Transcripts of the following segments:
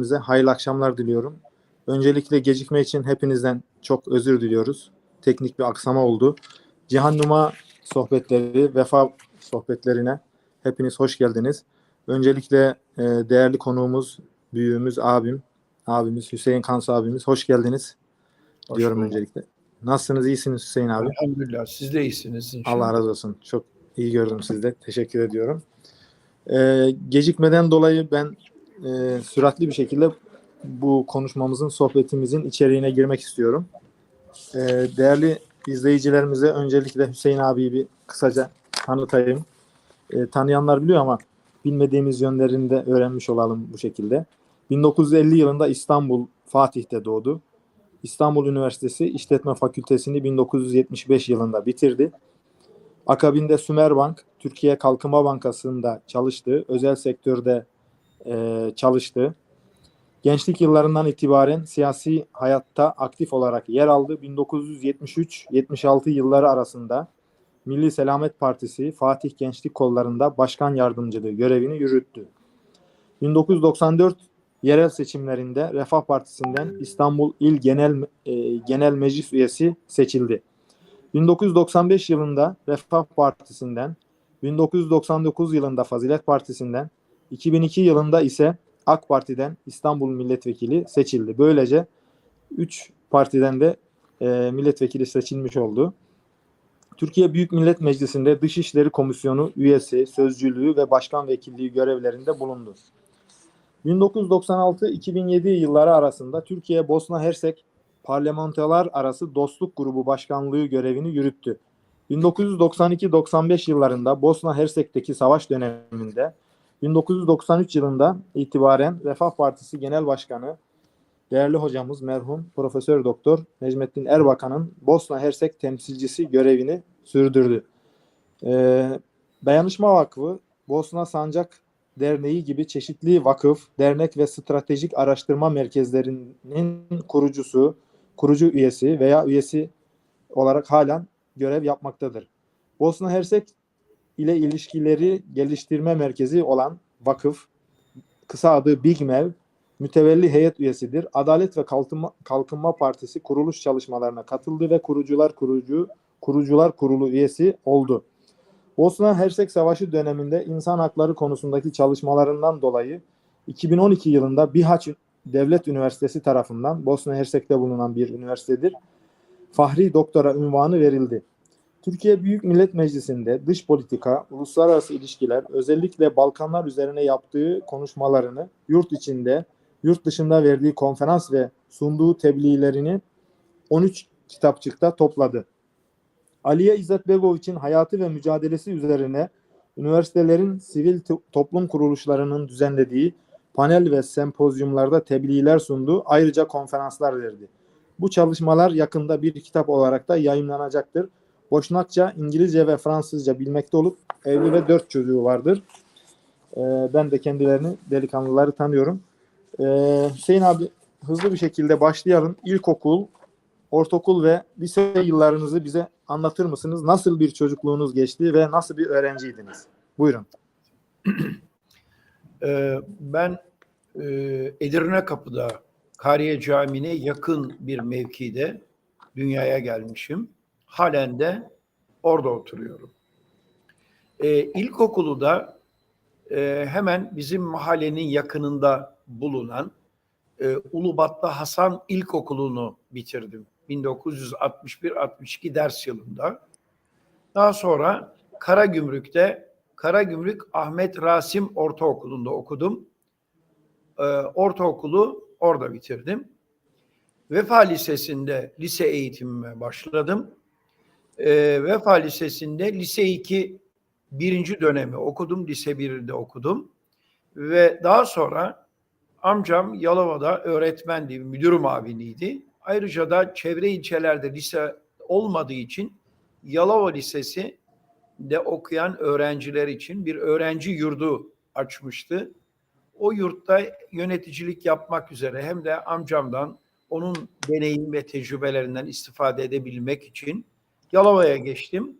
izleyicilerimize hayırlı akşamlar diliyorum. Öncelikle gecikme için hepinizden çok özür diliyoruz. Teknik bir aksama oldu. Cihan Numa sohbetleri, vefa sohbetlerine hepiniz hoş geldiniz. Öncelikle e, değerli konuğumuz, büyüğümüz, abim, abimiz Hüseyin Kans abimiz hoş geldiniz Hoş diyorum bulduk. öncelikle. Nasılsınız? iyisiniz Hüseyin abi? Elhamdülillah. Siz de iyisiniz inşallah. Allah razı olsun. Çok iyi gördüm sizde. Teşekkür ediyorum. Ee, gecikmeden dolayı ben e, süratli bir şekilde bu konuşmamızın, sohbetimizin içeriğine girmek istiyorum. Ee, değerli izleyicilerimize öncelikle Hüseyin abiyi bir kısaca tanıtayım. Ee, tanıyanlar biliyor ama bilmediğimiz yönlerini de öğrenmiş olalım bu şekilde. 1950 yılında İstanbul Fatih'te doğdu. İstanbul Üniversitesi İşletme Fakültesini 1975 yılında bitirdi. Akabinde Sümerbank, Türkiye Kalkınma Bankası'nda çalıştı. Özel sektörde e, çalıştı. Gençlik yıllarından itibaren siyasi hayatta aktif olarak yer aldı. 1973-76 yılları arasında Milli Selamet Partisi Fatih Gençlik Kolları'nda başkan yardımcılığı görevini yürüttü. 1994 yerel seçimlerinde Refah Partisi'nden İstanbul İl Genel e, Genel Meclis üyesi seçildi. 1995 yılında Refah Partisi'nden, 1999 yılında Fazilet Partisi'nden, 2002 yılında ise AK Parti'den İstanbul Milletvekili seçildi. Böylece 3 partiden de e, milletvekili seçilmiş oldu. Türkiye Büyük Millet Meclisi'nde Dışişleri Komisyonu üyesi, sözcülüğü ve başkan vekilliği görevlerinde bulundu. 1996-2007 yılları arasında Türkiye Bosna Hersek parlamentolar arası dostluk grubu başkanlığı görevini yürüttü. 1992-95 yıllarında Bosna Hersek'teki savaş döneminde 1993 yılında itibaren Refah Partisi Genel Başkanı değerli hocamız merhum Profesör Doktor Necmettin Erbakan'ın Bosna Hersek temsilcisi görevini sürdürdü. Ee, Dayanışma Vakfı, Bosna Sancak Derneği gibi çeşitli vakıf, dernek ve stratejik araştırma merkezlerinin kurucusu, kurucu üyesi veya üyesi olarak halen görev yapmaktadır. Bosna Hersek ile ilişkileri geliştirme merkezi olan vakıf, kısa adı BİGMEV, mütevelli heyet üyesidir. Adalet ve Kalkınma, Kalkınma Partisi kuruluş çalışmalarına katıldı ve kurucular kurucu kurucular kurulu üyesi oldu. Bosna Hersek Savaşı döneminde insan hakları konusundaki çalışmalarından dolayı 2012 yılında Bihaç Devlet Üniversitesi tarafından Bosna Hersek'te bulunan bir üniversitedir. Fahri doktora unvanı verildi. Türkiye Büyük Millet Meclisi'nde dış politika, uluslararası ilişkiler, özellikle Balkanlar üzerine yaptığı konuşmalarını yurt içinde, yurt dışında verdiği konferans ve sunduğu tebliğlerini 13 kitapçıkta topladı. Aliye İzzet Begoviç'in hayatı ve mücadelesi üzerine üniversitelerin sivil to- toplum kuruluşlarının düzenlediği panel ve sempozyumlarda tebliğler sundu. Ayrıca konferanslar verdi. Bu çalışmalar yakında bir kitap olarak da yayınlanacaktır. Boşnakça, İngilizce ve Fransızca bilmekte olup evli ve dört çocuğu vardır. Ee, ben de kendilerini, delikanlıları tanıyorum. Ee, Hüseyin abi hızlı bir şekilde başlayalım. İlkokul, ortaokul ve lise yıllarınızı bize anlatır mısınız? Nasıl bir çocukluğunuz geçti ve nasıl bir öğrenciydiniz? Buyurun. Ee, ben e, Edirne Kapı'da Kariye Camii'ne yakın bir mevkide dünyaya gelmişim. Halen de orada oturuyorum. Ee, ilkokulu da e, hemen bizim mahallenin yakınında bulunan e, Ulubat'ta Hasan İlkokulu'nu bitirdim. 1961-62 ders yılında. Daha sonra Karagümrük'te Karagümrük Ahmet Rasim Ortaokulu'nda okudum. Ee, ortaokulu orada bitirdim. Vefa Lisesi'nde lise eğitimime başladım. Ee, Vefa Lisesi'nde lise 2 birinci dönemi okudum. Lise 1'de okudum. Ve daha sonra amcam Yalova'da öğretmendi, müdür muaviniydi. Ayrıca da çevre ilçelerde lise olmadığı için Yalova Lisesi de okuyan öğrenciler için bir öğrenci yurdu açmıştı. O yurtta yöneticilik yapmak üzere hem de amcamdan onun deneyim ve tecrübelerinden istifade edebilmek için Yalova'ya geçtim.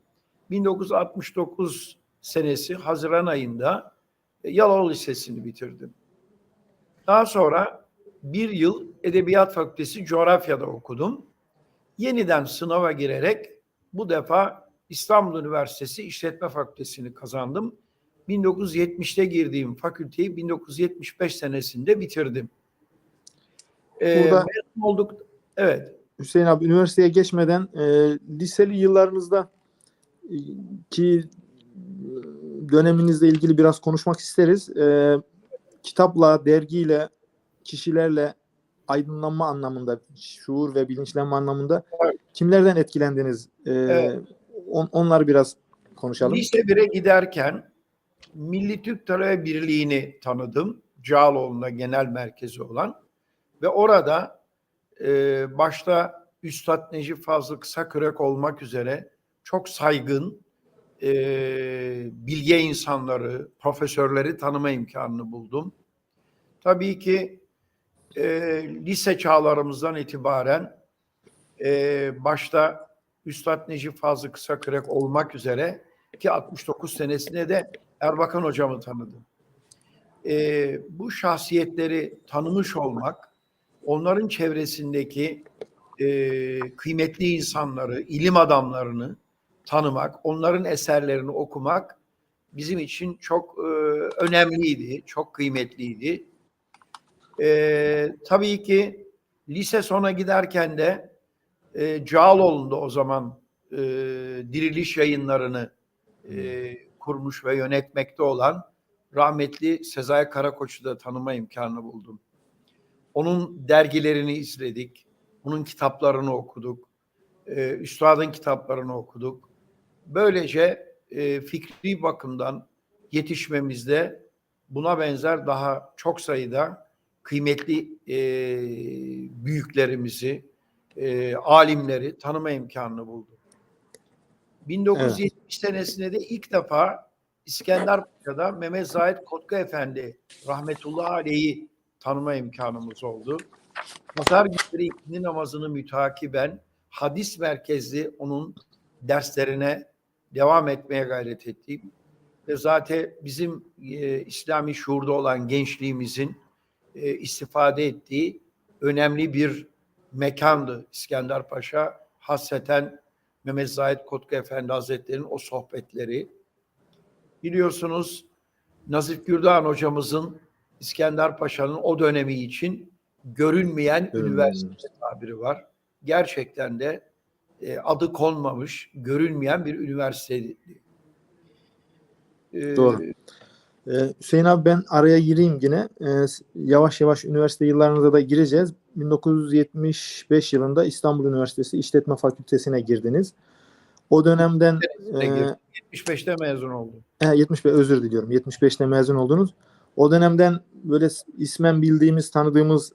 1969 senesi Haziran ayında Yalova Lisesi'ni bitirdim. Daha sonra bir yıl Edebiyat Fakültesi coğrafyada okudum. Yeniden sınava girerek bu defa İstanbul Üniversitesi İşletme Fakültesini kazandım. 1970'te girdiğim fakülteyi 1975 senesinde bitirdim. Ee, Burada- olduk. Evet. Hüseyin abi üniversiteye geçmeden e, liseli yıllarınızda e, ki e, döneminizle ilgili biraz konuşmak isteriz. E, kitapla, dergiyle, kişilerle aydınlanma anlamında, şuur ve bilinçlenme anlamında Evet. kimlerden etkilendiniz? E, Evet. on- onları biraz konuşalım. Lise 1'e giderken Milli Türk Talebe Birliği'ni tanıdım. Cağaloğlu'nda genel merkezi olan. Ve orada e, başta Üstad Necip Fazıl Kısakürek olmak üzere çok saygın e, bilge insanları, profesörleri tanıma imkanını buldum. Tabii ki e, lise çağlarımızdan itibaren e, başta Üstad Necip Fazıl Kısakürek olmak üzere ki 69 senesinde de Erbakan hocamı tanıdım. Ee, bu şahsiyetleri tanımış olmak, onların çevresindeki e, kıymetli insanları, ilim adamlarını tanımak, onların eserlerini okumak bizim için çok e, önemliydi, çok kıymetliydi. Ee, tabii ki lise sona giderken de e, Cağaloğlu'nda o zaman e, diriliş yayınlarını e, kurmuş ve yönetmekte olan rahmetli Sezai Karakoç'u da tanıma imkanı buldum. Onun dergilerini izledik, onun kitaplarını okuduk, e, üstadın kitaplarını okuduk. Böylece e, fikri bakımdan yetişmemizde buna benzer daha çok sayıda kıymetli e, büyüklerimizi, e, alimleri tanıma imkanını buldum. 1970 senesinde de ilk defa İskenderpaşa'da Mehmet Zahid Kotka Efendi rahmetullahi aleyhi tanıma imkanımız oldu. Pazar günleri ikindi namazını mütakiben hadis merkezli onun derslerine devam etmeye gayret ettim. Ve zaten bizim e, İslami şuurda olan gençliğimizin e, istifade ettiği önemli bir mekandı İskenderpaşa. Hasreten Mehmet Zahid Kotka Efendi Hazretleri'nin o sohbetleri. Biliyorsunuz Nazif Gürdoğan hocamızın İskender Paşa'nın o dönemi için görünmeyen Görünmeyen. üniversite tabiri var. Gerçekten de e, adı konmamış, görünmeyen bir üniversiteydi. E, Doğru. Ee, Hüseyin abi ben araya gireyim yine. Ee, yavaş yavaş üniversite yıllarınıza da gireceğiz. 1975 yılında İstanbul Üniversitesi İşletme Fakültesine girdiniz. O dönemden de e, girdim. 75'te mezun oldum. He, 75 özür diliyorum. 75'te mezun oldunuz. O dönemden böyle ismen bildiğimiz, tanıdığımız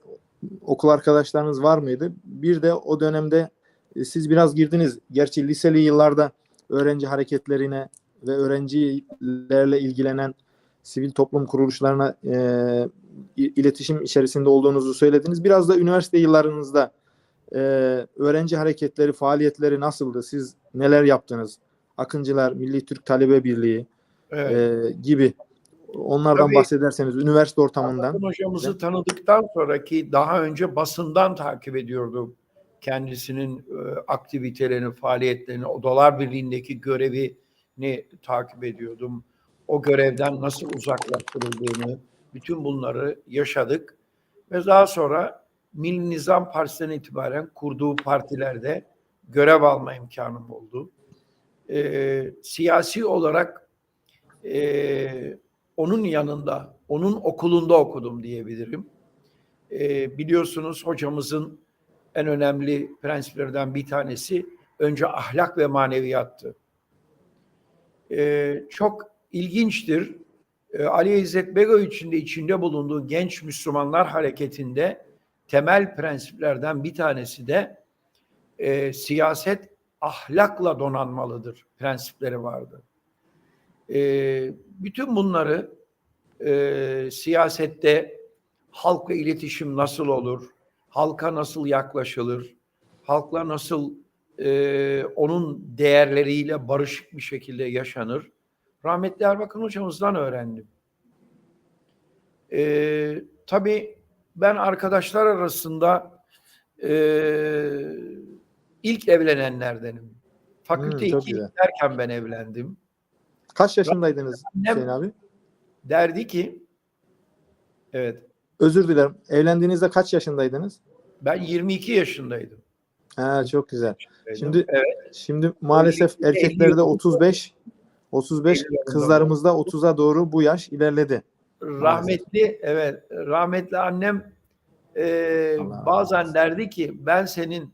okul arkadaşlarınız var mıydı? Bir de o dönemde e, siz biraz girdiniz. Gerçi liseli yıllarda öğrenci hareketlerine ve öğrencilerle ilgilenen sivil toplum kuruluşlarına e, iletişim içerisinde olduğunuzu söylediniz. Biraz da üniversite yıllarınızda e, öğrenci hareketleri, faaliyetleri nasıldı? Siz neler yaptınız? Akıncılar, Milli Türk Talebe Birliği, Evet. e, gibi onlardan Tabii. bahsederseniz üniversite ortamından Hakan hocamızı tanıdıktan sonraki daha önce basından takip ediyordum kendisinin e, aktivitelerini, faaliyetlerini, Odalar Birliği'ndeki görevini takip ediyordum. O görevden nasıl uzaklaştırıldığını, bütün bunları yaşadık. Ve daha sonra Milli Nizam Partisi'nden itibaren kurduğu partilerde görev alma imkanım oldu. E, siyasi olarak e, onun yanında, onun okulunda okudum diyebilirim. Ee, biliyorsunuz hocamızın en önemli prensiplerden bir tanesi önce ahlak ve maneviyattı. Ee, çok ilginçtir. Ee, Ali İzzet Begoviç'in de içinde bulunduğu Genç Müslümanlar Hareketi'nde temel prensiplerden bir tanesi de e, siyaset ahlakla donanmalıdır prensipleri vardı. E, bütün bunları e, siyasette halkla iletişim nasıl olur, halka nasıl yaklaşılır, halkla nasıl e, onun değerleriyle barışık bir şekilde yaşanır. Rahmetli Erbakan hocamızdan öğrendim. E, tabii ben arkadaşlar arasında eee, ilk evlenenlerdenim. Fakülte Hmm, çok 2 güzel. derken ben evlendim. Kaç yaşındaydınız Annem- Hüseyin abi? Derdi ki evet Özür dilerim. Evlendiğinizde kaç yaşındaydınız? ben 22 yaşındaydım. Ha, çok güzel. Şimdi evet, şimdi maalesef erkeklerde evlilik- 35 35 Evlilik- kızlarımızda 30'a doğru bu yaş ilerledi. rahmetli evet rahmetli annem Allah razı bazen derdi ki ben senin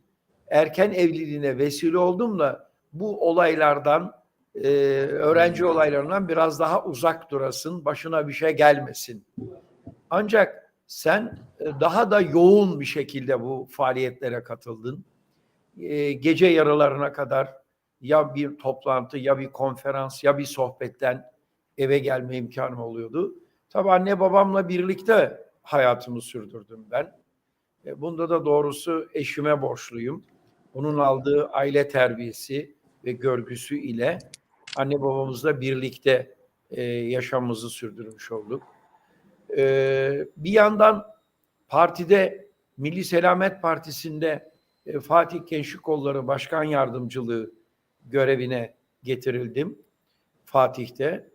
erken evliliğine vesile oldum da bu olaylardan eee, öğrenci olaylarından biraz daha uzak durasın başına bir şey gelmesin. Ancak sen e, daha da yoğun bir şekilde bu faaliyetlere katıldın. E, gece yarılarına kadar ya bir toplantı ya bir konferans ya bir sohbetten eve gelme imkanım oluyordu. Tabii anne babamla birlikte hayatımı sürdürdüm ben. E, Bunda da doğrusu eşime borçluyum. Onun aldığı aile terbiyesi ve görgüsü ile anne babamızla birlikte e, yaşamımızı sürdürmüş olduk. E, bir yandan partide Milli Selamet Partisi'nde e, Fatih Gençlik Kolları Başkan Yardımcılığı görevine getirildim Fatih'te.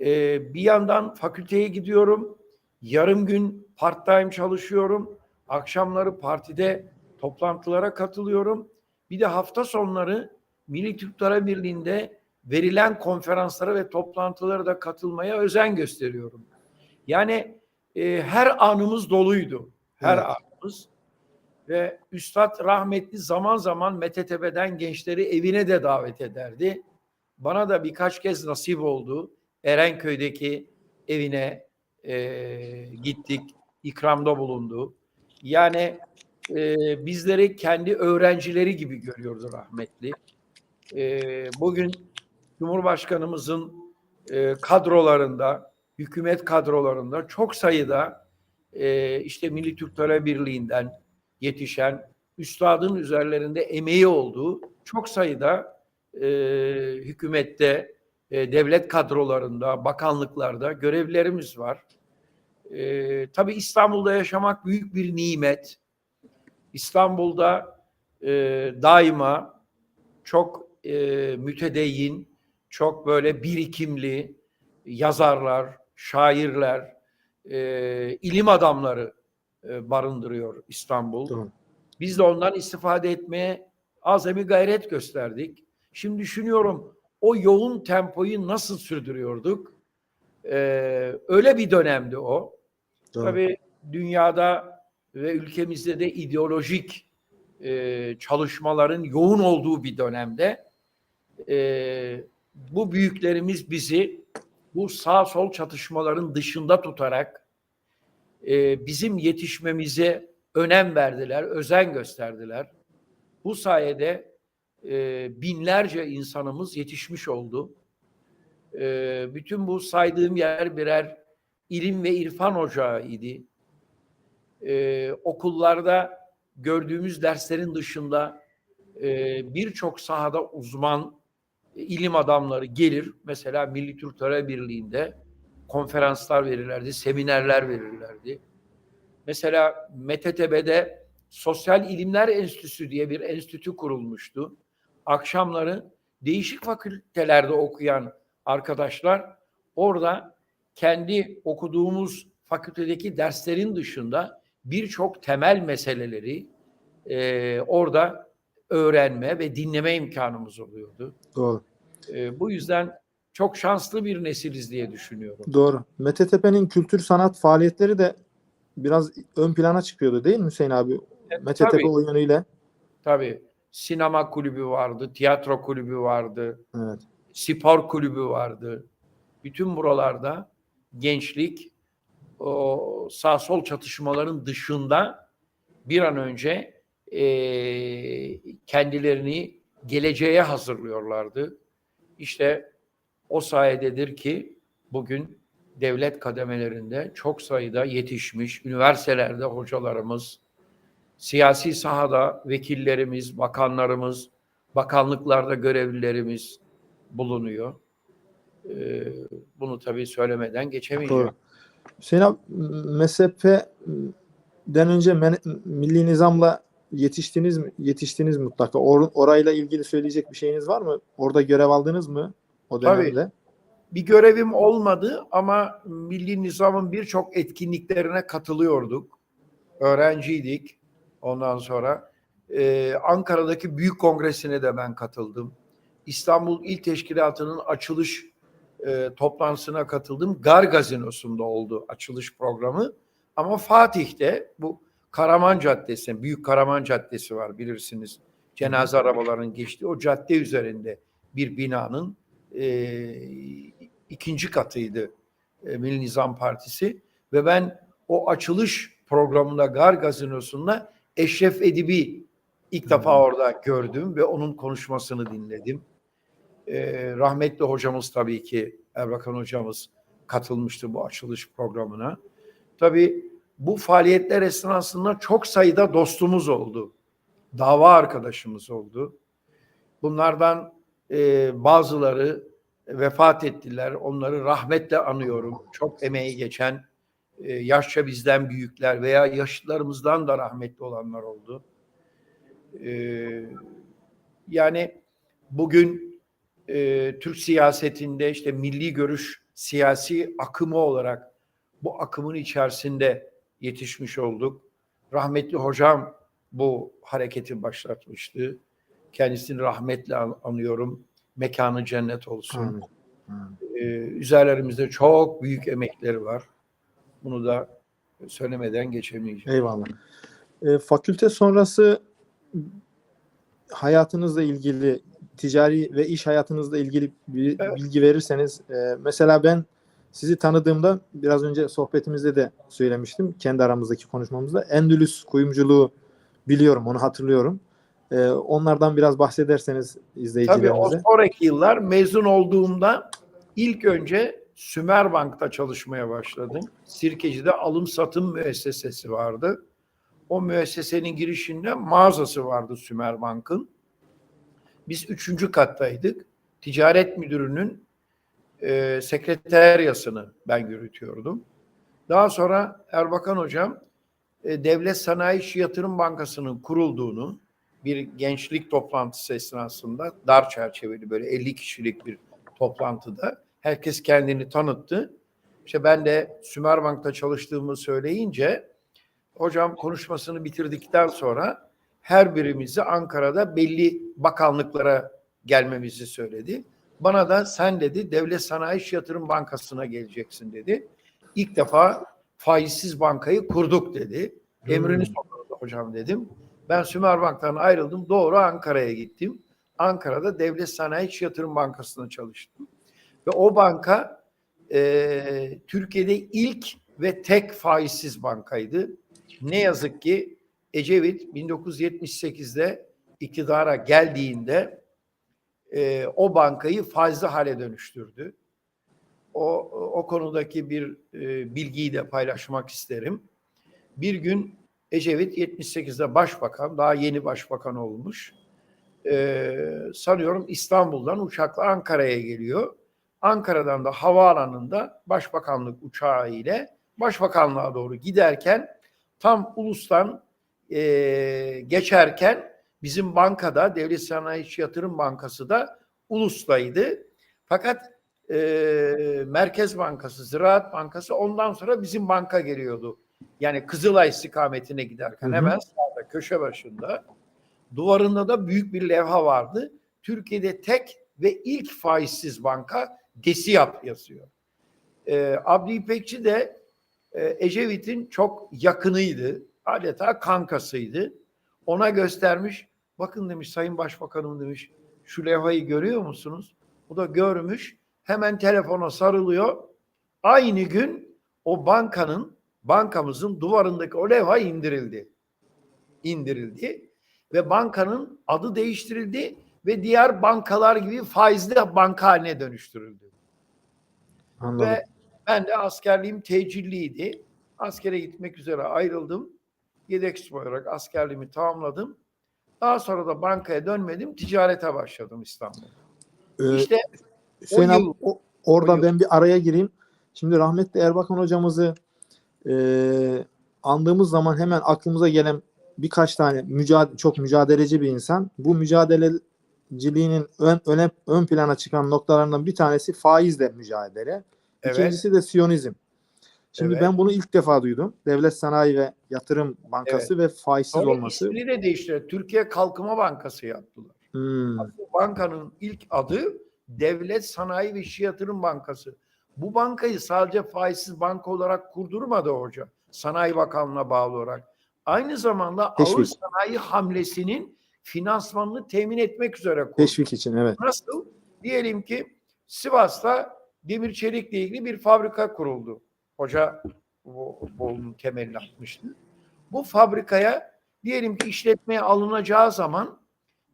E, bir yandan fakülteye gidiyorum. Yarım gün part-time çalışıyorum. Akşamları partide toplantılara katılıyorum. Bir de hafta sonları Milli Türkler Birliği'nde verilen konferanslara ve toplantılara da katılmaya özen gösteriyorum. Yani e, her anımız doluydu. Her Evet. anımız. Ve Üstad rahmetli zaman zaman Metetepe'den gençleri evine de davet ederdi. Bana da birkaç kez nasip oldu. Erenköy'deki evine e, gittik. ikramda bulundu. Yani e, bizleri kendi öğrencileri gibi görüyordu rahmetli. E, bugün Cumhurbaşkanımızın e, kadrolarında, hükümet kadrolarında çok sayıda e, işte Milli Türkler Birliği'nden yetişen, üstadın üzerlerinde emeği olduğu çok sayıda e, hükümette, e, devlet kadrolarında, bakanlıklarda görevlerimiz var. E, tabii İstanbul'da yaşamak büyük bir nimet. İstanbul'da e, daima çok e, mütedeyyin, çok böyle birikimli yazarlar, şairler, e, ilim adamları e, barındırıyor İstanbul. Doğru. Biz de ondan istifade etmeye azami gayret gösterdik. Şimdi düşünüyorum o yoğun tempoyu nasıl sürdürüyorduk? Ee, öyle bir dönemdi o. Doğru. Tabii dünyada ve ülkemizde de ideolojik e, çalışmaların yoğun olduğu bir dönemde e, bu büyüklerimiz bizi bu sağ sol çatışmaların dışında tutarak e, bizim yetişmemize önem verdiler, özen gösterdiler. Bu sayede e, binlerce insanımız yetişmiş oldu. E, bütün bu saydığım yer birer ilim ve irfan ocağı idi. E, okullarda gördüğümüz derslerin dışında e, birçok sahada uzman ilim adamları gelir. Mesela Milli Türkler Birliği'nde konferanslar verirlerdi, seminerler verirlerdi. Mesela Metetepe'de Sosyal İlimler Enstitüsü diye bir enstitü kurulmuştu. Akşamları değişik fakültelerde okuyan arkadaşlar orada kendi okuduğumuz fakültedeki derslerin dışında birçok temel meseleleri e, orada öğrenme ve dinleme imkanımız oluyordu. Doğru. E, bu yüzden çok şanslı bir nesiliz diye düşünüyorum. Doğru. Metetepe'nin kültür sanat faaliyetleri de biraz ön plana çıkıyordu değil mi Hüseyin abi? Metetepe tabii. o yönüyle. Tabii sinema kulübü vardı, tiyatro kulübü vardı, Evet. spor kulübü vardı. Bütün buralarda gençlik o sağ sol çatışmaların dışında bir an önce eee, kendilerini geleceğe hazırlıyorlardı. İşte o sayededir ki bugün devlet kademelerinde çok sayıda yetişmiş, üniversitelerde hocalarımız, siyasi sahada vekillerimiz, bakanlarımız, bakanlıklarda görevlilerimiz bulunuyor. Ee, bunu tabii söylemeden geçemeyeceğim. Doğru. Hüseyin abi mezhepe önce milli nizamla yetiştiniz mi? Yetiştiniz mutlaka. Or- orayla ilgili söyleyecek bir şeyiniz var mı? Orada görev aldınız mı o Tabii. dönemde? Bir görevim olmadı ama Milli Nizam'ın birçok etkinliklerine katılıyorduk. Öğrenciydik. Ondan sonra e, Ankara'daki Büyük Kongresi'ne de ben katıldım. İstanbul İl Teşkilatı'nın açılış e, toplantısına katıldım. Gar Gazinosu'nda oldu açılış programı. Ama Fatih'te bu Karaman Caddesi, Büyük Karaman Caddesi var bilirsiniz. Cenaze arabaların geçtiği o cadde üzerinde bir binanın e, ikinci katıydı e, Milli Nizam Partisi ve ben o açılış programında Gar Gazinosu'nda Eşref Edip'i ilk defa orada gördüm ve onun konuşmasını dinledim. E, rahmetli hocamız tabii ki Erbakan hocamız katılmıştı bu açılış programına. Tabii bu faaliyetler esnasında çok sayıda dostumuz oldu. Dava arkadaşımız oldu. Bunlardan e, bazıları vefat ettiler. Onları rahmetle anıyorum. Çok emeği geçen, e, yaşça bizden büyükler veya yaşlılarımızdan da rahmetli olanlar oldu. E, yani bugün e, Türk siyasetinde işte milli görüş siyasi akımı olarak bu akımın içerisinde yetişmiş olduk. Rahmetli hocam bu hareketi başlatmıştı. Kendisini rahmetle an- anıyorum. Mekanı cennet olsun. Ee, üzerlerimizde çok büyük emekleri var. Bunu da söylemeden geçemeyeceğim. Eyvallah. E, fakülte sonrası hayatınızla ilgili ticari ve iş hayatınızla ilgili bir Evet. bilgi verirseniz e, mesela ben sizi tanıdığımda biraz önce sohbetimizde de söylemiştim kendi aramızdaki konuşmamızda Endülüs kuyumculuğu biliyorum onu hatırlıyorum. E, onlardan biraz bahsederseniz Tabii o izleyicilerimize. sonraki yıllar mezun olduğumda ilk önce Sümerbank'ta çalışmaya başladım. Sirkeci'de alım satım müessesesi vardı. O müessesenin girişinde mağazası vardı Sümerbank'ın. Biz üçüncü kattaydık. Ticaret müdürünün e, sekreteryasını ben yürütüyordum. Daha sonra Erbakan Hocam e, Devlet Sanayi İşi Yatırım Bankası'nın kurulduğunu bir gençlik toplantısı esnasında dar çerçeveli böyle 50 kişilik bir toplantıda herkes kendini tanıttı. İşte ben de Sümerbank'ta çalıştığımı söyleyince hocam konuşmasını bitirdikten sonra her birimizi Ankara'da belli bakanlıklara gelmemizi söyledi. Bana da sen dedi Devlet Sanayi İş Yatırım Bankası'na geleceksin dedi. İlk defa faizsiz bankayı kurduk dedi. Emriniz olur hocam dedim. Ben Sümerbank'tan ayrıldım. Doğru Ankara'ya gittim. Ankara'da Devlet Sanayi İş Yatırım Bankası'nda çalıştım. Ve o banka e, Türkiye'de ilk ve tek faizsiz bankaydı. Ne yazık ki Ecevit 1978'de iktidara geldiğinde e, o bankayı faizli hale dönüştürdü. O, o konudaki bir e, bilgiyi de paylaşmak isterim. Bir gün Ecevit 78'de başbakan, daha yeni başbakan olmuş. Ee, sanıyorum İstanbul'dan uçakla Ankara'ya geliyor. Ankara'dan da havaalanında başbakanlık uçağı ile başbakanlığa doğru giderken tam ulustan e, geçerken bizim bankada Devlet Sanayi İş Yatırım Bankası da ulustaydı. Fakat e, Merkez Bankası, Ziraat Bankası ondan sonra bizim banka geliyordu. Yani Kızılay istikametine giderken Hı hı. hemen sağda köşe başında duvarında da büyük bir levha vardı. Türkiye'de tek ve ilk faizsiz banka DESİAP yazıyor. Ee, Abdi İpekçi de e, Ecevit'in çok yakınıydı. Adeta kankasıydı. Ona göstermiş. Bakın demiş Sayın Başbakanım demiş. Şu levhayı görüyor musunuz? O da görmüş. Hemen telefona sarılıyor. Aynı gün o bankanın bankamızın duvarındaki o levha indirildi. İndirildi ve bankanın adı değiştirildi ve diğer bankalar gibi faizli banka haline dönüştürüldü. Anladım. Ve ben de askerliğim tecilliydi. Askere gitmek üzere ayrıldım. Yedek olarak askerliğimi tamamladım. Daha sonra da bankaya dönmedim. Ticarete başladım İstanbul'da. Ee, İşte Hüseyin o abi, yıl- o- orada o ben bir araya gireyim. Şimdi rahmetli Erbakan hocamızı e, andığımız zaman hemen aklımıza gelen birkaç tane mücadele, çok mücadeleci bir insan. Bu mücadeleciliğinin ön, öne, ön plana çıkan noktalarından bir tanesi faizle mücadele. Evet. İkincisi de Siyonizm. Şimdi Evet. ben bunu ilk defa duydum. Devlet Sanayi ve Yatırım Bankası ve faizsiz Sonra olması. ismini de değiştirdi. Türkiye Kalkınma Bankası yaptılar. Hmm, bankanın ilk adı Devlet Sanayi ve İş Yatırım Bankası. Bu bankayı sadece faizsiz banka olarak kurdurmadı hoca. Sanayi Bakanlığı'na bağlı olarak. Aynı zamanda ağır Teşvik. sanayi hamlesinin finansmanını temin etmek üzere kurdu. teşvik için evet. Nasıl? Diyelim ki Sivas'ta demir çelikle ilgili bir fabrika kuruldu. Hoca bu, bunun temelini atmıştı. Bu fabrikaya diyelim ki işletmeye alınacağı zaman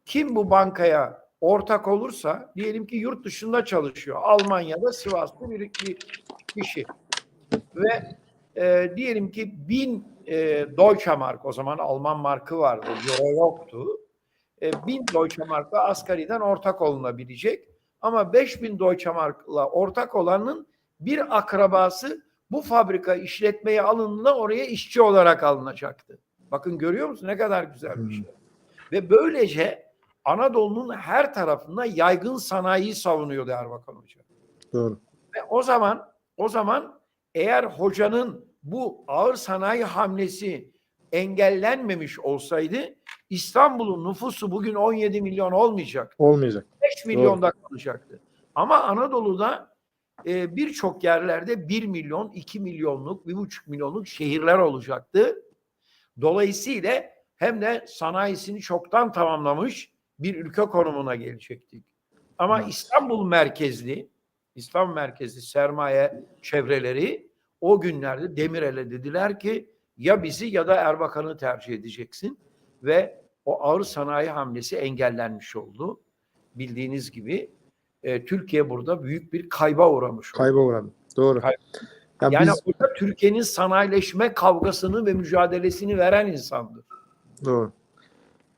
kim bu bankaya ortak olursa diyelim ki yurt dışında çalışıyor. Almanya'da Sivas'ta bir, bir kişi. Ve e, diyelim ki bin e, Deutsche Mark o zaman Alman markı vardı. Euro yoktu. E, bin Deutsche Mark'la asgariden ortak olunabilecek. Ama 5000 Deutsche Mark'la ortak olanın bir akrabası bu fabrika işletmeye alındığında oraya işçi olarak alınacaktı. Bakın görüyor musun ne kadar güzel bir şey. Ve böylece Anadolu'nun her tarafında yaygın sanayiyi savunuyordu Erbakan Hoca. Doğru. Ve o zaman o zaman eğer hocanın bu ağır sanayi hamlesi engellenmemiş olsaydı İstanbul'un nüfusu bugün 17 milyon olmayacak. Olmayacak. 5 milyonda kalacaktı. Ama Anadolu'da e, birçok yerlerde 1 milyon, 2 milyonluk, 1,5 milyonluk şehirler olacaktı. Dolayısıyla hem de sanayisini çoktan tamamlamış bir ülke konumuna gelecektik. Ama. İstanbul merkezli, İstanbul merkezli sermaye çevreleri o günlerde Demirel'e dediler ki ya bizi ya da Erbakan'ı tercih edeceksin ve o ağır sanayi hamlesi engellenmiş oldu. Bildiğiniz gibi e, Türkiye burada büyük bir kayba uğramış. Kayba uğradı. Doğru. Kay- Ya Yani biz, burada Türkiye'nin sanayileşme kavgasını ve mücadelesini veren insandır. doğru.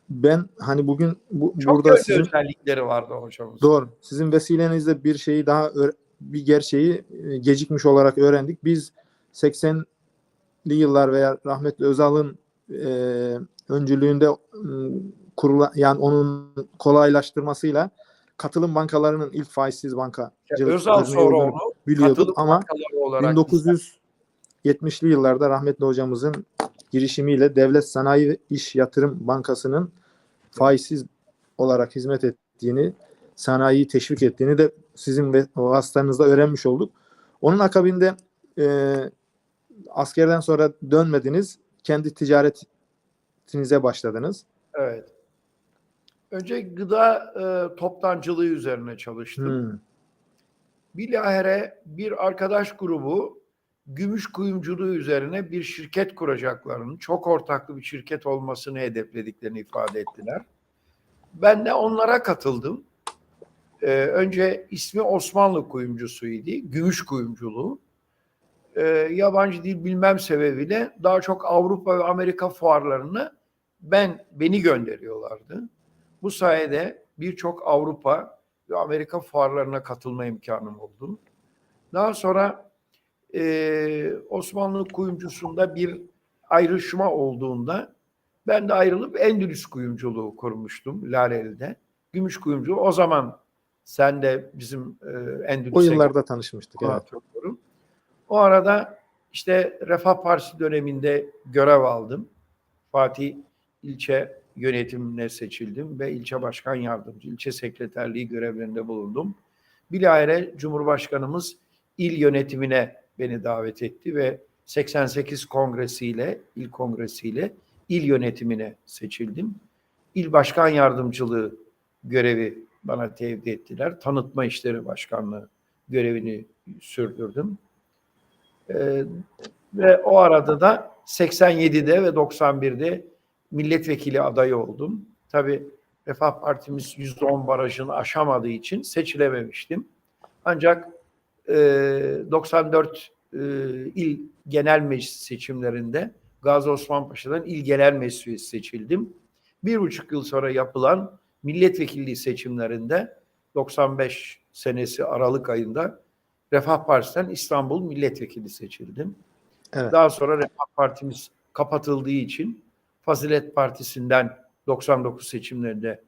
Ben hani bugün bu, Çok burada sizin özellikleri vardı hocamız. Doğru. Sizin vesilenizle bir şeyi daha bir gerçeği e, gecikmiş olarak öğrendik. Biz 80'li yıllar veya rahmetli Özal'ın e, öncülüğünde m, kurulan yani onun kolaylaştırmasıyla katılım bankalarının ilk faizsiz banka Özal sonra onu biliyorduk ama bankaları olarak 1970'li yıllarda rahmetli hocamızın girişimiyle Devlet Sanayi İş Yatırım Bankası'nın faizsiz olarak hizmet ettiğini, sanayiyi teşvik ettiğini de sizin ve vasıtanızda öğrenmiş olduk. Onun akabinde e, askerden sonra dönmediniz, kendi ticaretinize başladınız. Evet. Önce gıda e, toptancılığı üzerine çalıştım. Hmm, Bilahare bir arkadaş grubu gümüş kuyumculuğu üzerine bir şirket kuracaklarını, çok ortaklı bir şirket olmasını hedeflediklerini ifade ettiler. Ben de onlara katıldım. Ee, önce ismi Osmanlı kuyumcusuydu, gümüş kuyumculuğu. Ee, yabancı dil bilmem sebebiyle daha çok Avrupa ve Amerika fuarlarını ben beni gönderiyorlardı. Bu sayede birçok Avrupa ve Amerika fuarlarına katılma imkanım oldu. Daha sonra e, Osmanlı kuyumcusunda bir ayrışma olduğunda ben de ayrılıp Endülüs kuyumculuğu kurmuştum Laleli'de. Gümüş kuyumculuğu o zaman sen de bizim e, Endülüs'e o yıllarda tanışmıştık. Evet. O arada işte Refah Partisi döneminde görev aldım. Fatih ilçe yönetimine seçildim ve ilçe başkan yardımcı, ilçe sekreterliği görevlerinde bulundum. Bilahare Cumhurbaşkanımız il yönetimine beni davet etti ve 88 kongresiyle, il kongresiyle il yönetimine seçildim. İl başkan yardımcılığı görevi bana tevdi ettiler. Tanıtma işleri başkanlığı görevini sürdürdüm. Ee, ve o arada da 87'de ve 91'de milletvekili adayı oldum. Tabii Refah Partimiz %10 barajını aşamadığı için seçilememiştim. Ancak e, 94 e, il genel meclis seçimlerinde Gazi Osman Paşa'dan il genel meclis üyesi seçildim. Bir buçuk yıl sonra yapılan milletvekilliği seçimlerinde 95 senesi Aralık ayında Refah Partisi'nden İstanbul milletvekili seçildim. Evet. Daha sonra Refah Partimiz kapatıldığı için Fazilet Partisi'nden 99 seçimlerinde